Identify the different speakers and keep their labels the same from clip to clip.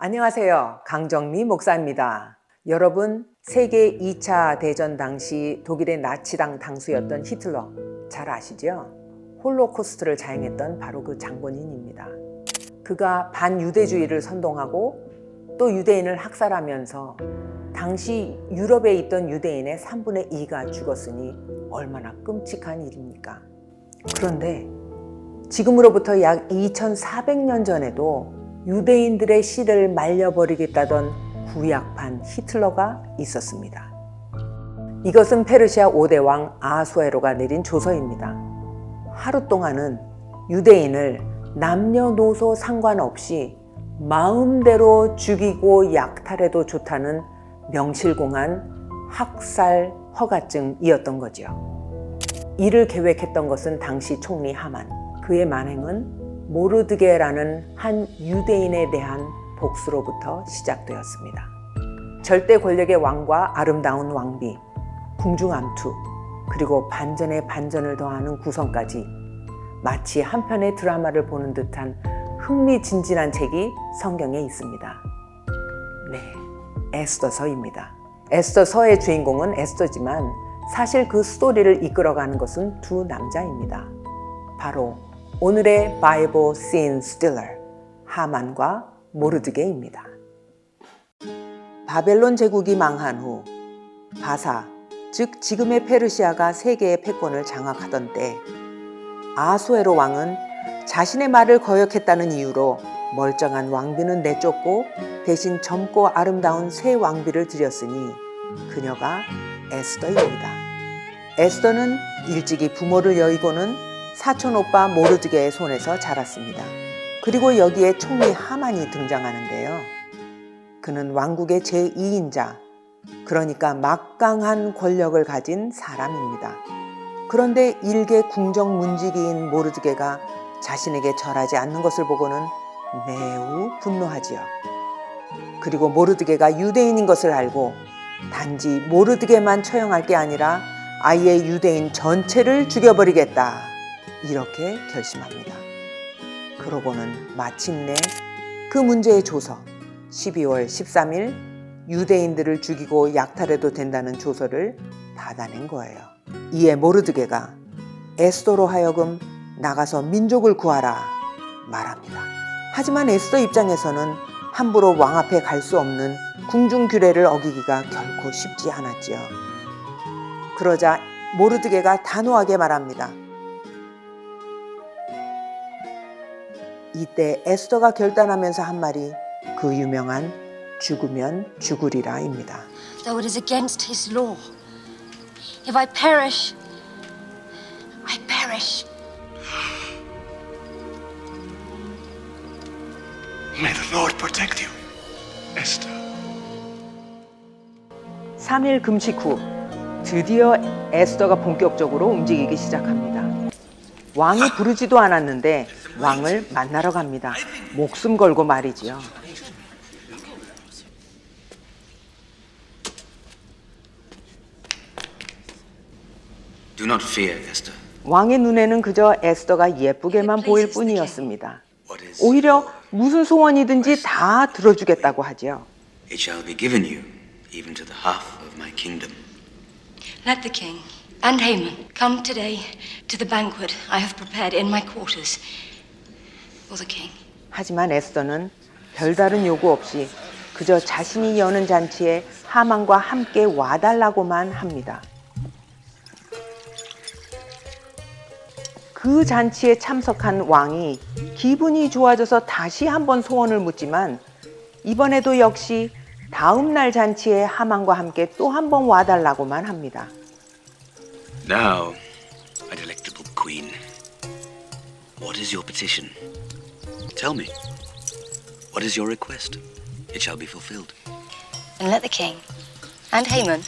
Speaker 1: 안녕하세요. 강정미 목사입니다. 여러분, 세계 2차 대전 당시 독일의 나치당 당수였던 히틀러 잘 아시죠? 홀로코스트를 자행했던 바로 그 장본인입니다. 그가 반유대주의를 선동하고 또 유대인을 학살하면서 당시 유럽에 있던 유대인의 3분의 2가 죽었으니 얼마나 끔찍한 일입니까? 그런데 지금으로부터 약 2400년 전에도 유대인들의 씨를 말려버리겠다던 구약판 히틀러가 있었습니다. 이것은 페르시아 5대 왕 아수에로가 내린 조서입니다. 하루 동안은 유대인을 남녀노소 상관없이 마음대로 죽이고 약탈해도 좋다는 명실공한 학살 허가증이었던 거지요. 이를 계획했던 것은 당시 총리 하만. 그의 만행은 모르드게라는 한 유대인에 대한 복수로부터 시작되었습니다. 절대 권력의 왕과 아름다운 왕비, 궁중암투, 그리고 반전에 반전을 더하는 구성까지 마치 한 편의 드라마를 보는 듯한 흥미진진한 책이 성경에 있습니다. 네, 에스더서입니다. 에스더서의 주인공은 에스더지만 사실 그 스토리를 이끌어가는 것은 두 남자입니다. 바로 오늘의 바이블 씬 스틸러 하만과 모르드게입니다. 바벨론 제국이 망한 후 바사, 즉 지금의 페르시아가 세계의 패권을 장악하던 때 아수에로 왕은 자신의 말을 거역했다는 이유로 멀쩡한 왕비는 내쫓고 대신 젊고 아름다운 새 왕비를 들였으니 그녀가 에스더입니다. 에스더는 일찍이 부모를 여의고는 사촌 오빠 모르드게의 손에서 자랐습니다. 그리고 여기에 총리 하만이 등장하는데요. 그는 왕국의 제2인자, 그러니까 막강한 권력을 가진 사람입니다. 그런데 일개 궁정 문지기인 모르드게가 자신에게 절하지 않는 것을 보고는 매우 분노하지요. 그리고 모르드게가 유대인인 것을 알고 단지 모르드게만 처형할 게 아니라 아예 유대인 전체를 죽여버리겠다. 이렇게 결심합니다. 그러고는 마침내 그 문제의 조서 12월 13일 유대인들을 죽이고 약탈해도 된다는 조서를 받아낸 거예요. 이에 모르드게가 에스더로 하여금 나가서 민족을 구하라 말합니다. 하지만 에스더 입장에서는 함부로 왕 앞에 갈 수 없는 궁중 규례를 어기기가 결코 쉽지 않았지요. 그러자 모르드게가 단호하게 말합니다. 이때 에스더가 결단하면서 한 말이 그 유명한 죽으면 죽으리라입니다.
Speaker 2: though it is against his law. If I perish, I perish.
Speaker 3: May the Lord protect you, Esther.
Speaker 1: 3일 금식 후 드디어 에스더가 본격적으로 움직이기 시작합니다. 왕이 부르지도 않았는데 왕을 만나러 갑니다. 목숨 걸고 말이지요.
Speaker 4: Do not fear, Esther.
Speaker 1: 왕의 눈에는 그저 에스더가 예쁘게만 보일 뿐이었습니다.
Speaker 4: What is
Speaker 1: 오히려 무슨 소원이든지 다 들어주겠다고 하지요.
Speaker 4: it shall be given you, even to the half of my kingdom.
Speaker 2: Let the king and Haman come today to the banquet I have prepared in my quarters.
Speaker 1: 하지만 에스더는 별다른 요구 없이 그저 자신이 여는 잔치에 하만과 함께 와달라고만 합니다. 그 잔치에 참석한 왕이 기분이 좋아져서 다시 한번 소원을 묻지만 이번에도 역시 다음 날 잔치에 하만과 함께 또 한 번 와달라고만 합니다.
Speaker 4: Now, my delectable queen, what is your petition? Tell me. What is your request? It shall be fulfilled.
Speaker 2: And let the king and Haman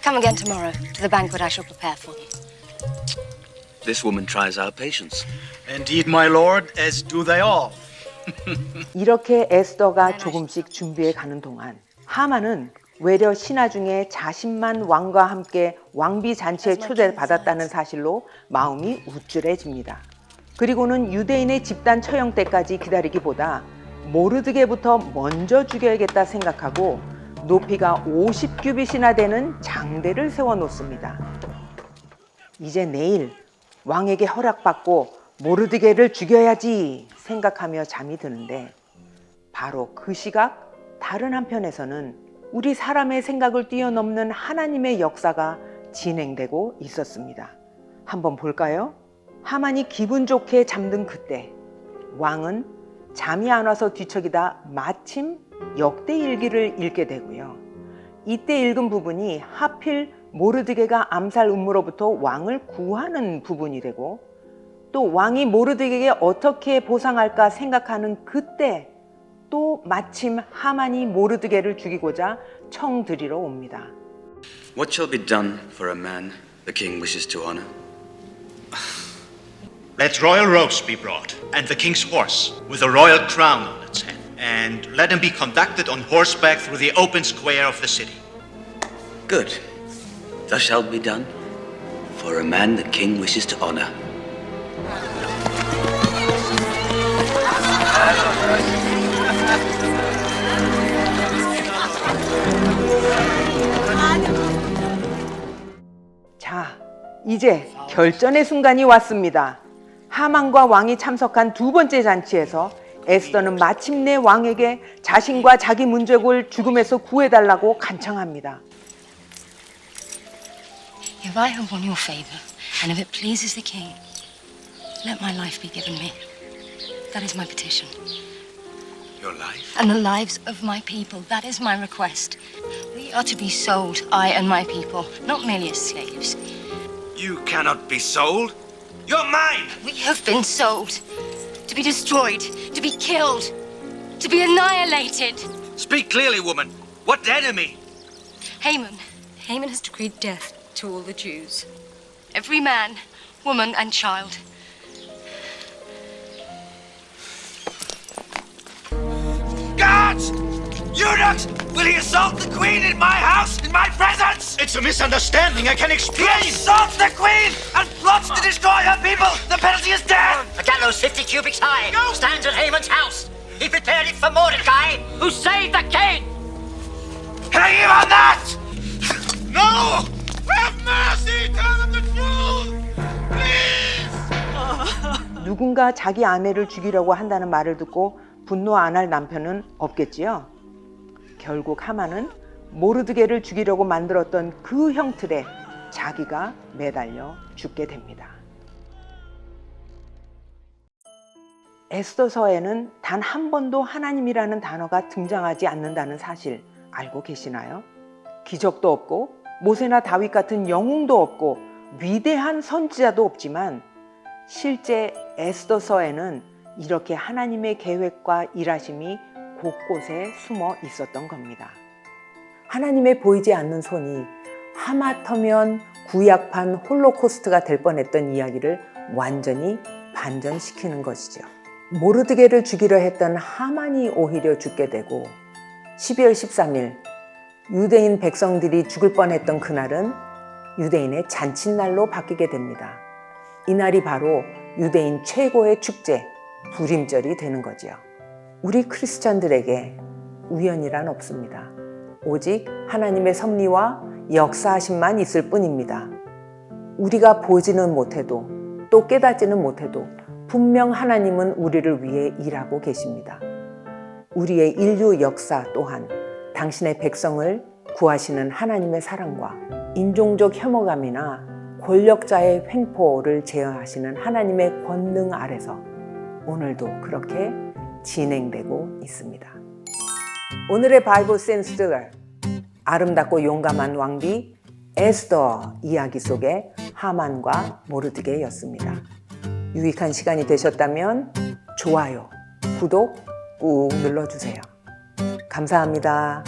Speaker 2: come again tomorrow to the banquet I shall prepare for them.
Speaker 4: This woman tries our patience.
Speaker 3: Indeed, my lord, as do they all.
Speaker 1: 이렇게 에스더가 조금씩 준비해 가는 동안 하만은 외려 신하 중에 자신만 왕과 함께 왕비 잔치에 초대받았다는 사실로 마음이 우쭐해집니다. 그리고는 유대인의 집단 처형 때까지 기다리기보다 모르드게부터 먼저 죽여야겠다 생각하고 높이가 50규빗이나 되는 장대를 세워 놓습니다. 이제 내일 왕에게 허락받고 모르드게를 죽여야지 생각하며 잠이 드는데 바로 그 시각 다른 한편에서는 우리 사람의 생각을 뛰어넘는 하나님의 역사가 진행되고 있었습니다. 한번 볼까요? 하만이 기분 좋게 잠든 그때 왕은 잠이 안 와서 뒤척이다 마침 역대 일기를 읽게 되고요. 이때 읽은 부분이 하필 모르드게가 암살 음모로부터 왕을 구하는 부분이 되고 또 왕이 모르드게에게 어떻게 보상할까 생각하는 그때 또 마침 하만이 모르드게를 죽이고자 청드리러 옵니다.
Speaker 4: What shall be done for a man the king wishes to honor?
Speaker 3: Let royal robes be brought, and the king's horse, with a royal crown on its head. And let him be conducted on horseback through the open square of the city.
Speaker 4: Good. Thus shall be done for a man the king wishes to honor.
Speaker 1: 자, 이제 결전의 순간이 왔습니다. 하만과 왕이 참석한 두 번째 잔치에서 에스더는 마침내 왕에게 자신과 자기 문제골 죽음에서 구해달라고 간청합니다.
Speaker 2: If I have won your favor, and if it pleases the king, let my life be given me. That is my petition.
Speaker 4: Your life?
Speaker 2: And the lives of my people. That is my request. We are to be sold, I and my people, not merely as slaves.
Speaker 3: You cannot be sold. You're mine!
Speaker 2: We have been sold to be destroyed, to be killed, to be annihilated.
Speaker 3: Speak clearly, woman. What enemy?
Speaker 2: Haman. Haman has decreed death to all the Jews. Every man, woman, and child.
Speaker 3: Guards! Eunuchs! Will he assault the queen in my house, in my presence? It's a misunderstanding. I can explain. He assaults the queen and plots to destroy her people. The penalty is death.
Speaker 5: A gallows 50 cubits high stands at Haman's house. He prepared it for Mordecai, who saved the king.
Speaker 3: Hang him on that! No! Have mercy! Tell them the truth! Please!
Speaker 1: 누군가 자기 아내를 죽이려고 한다는 말을 듣고 분노 안 할 남편은 없겠지요. 결국 하만은 모르드게를 죽이려고 만들었던 그 형틀에 자기가 매달려 죽게 됩니다. 에스더서에는 단 한 번도 하나님이라는 단어가 등장하지 않는다는 사실 알고 계시나요? 기적도 없고 모세나 다윗 같은 영웅도 없고 위대한 선지자도 없지만 실제 에스더서에는 이렇게 하나님의 계획과 일하심이 곳곳에 숨어 있었던 겁니다. 하나님의 보이지 않는 손이 하마터면 구약판 홀로코스트가 될 뻔했던 이야기를 완전히 반전시키는 것이죠. 모르드게를 죽이려 했던 하만이 오히려 죽게 되고 12월 13일 유대인 백성들이 죽을 뻔했던 그날은 유대인의 잔칫날로 바뀌게 됩니다. 이날이 바로 유대인 최고의 축제, 부림절이 되는 거지요. 우리 크리스찬들에게 우연이란 없습니다. 오직 하나님의 섭리와 역사하심만 있을 뿐입니다. 우리가 보지는 못해도 또 깨닫지는 못해도 분명 하나님은 우리를 위해 일하고 계십니다. 우리의 인류 역사 또한 당신의 백성을 구하시는 하나님의 사랑과 인종적 혐오감이나 권력자의 횡포를 제어하시는 하나님의 권능 아래서 오늘도 그렇게 진행되고 있습니다. 오늘의 바이블 센스들 아름답고 용감한 왕비 에스더 이야기 속의 하만과 모르드게였습니다. 유익한 시간이 되셨다면 좋아요, 구독 꾹 눌러주세요. 감사합니다.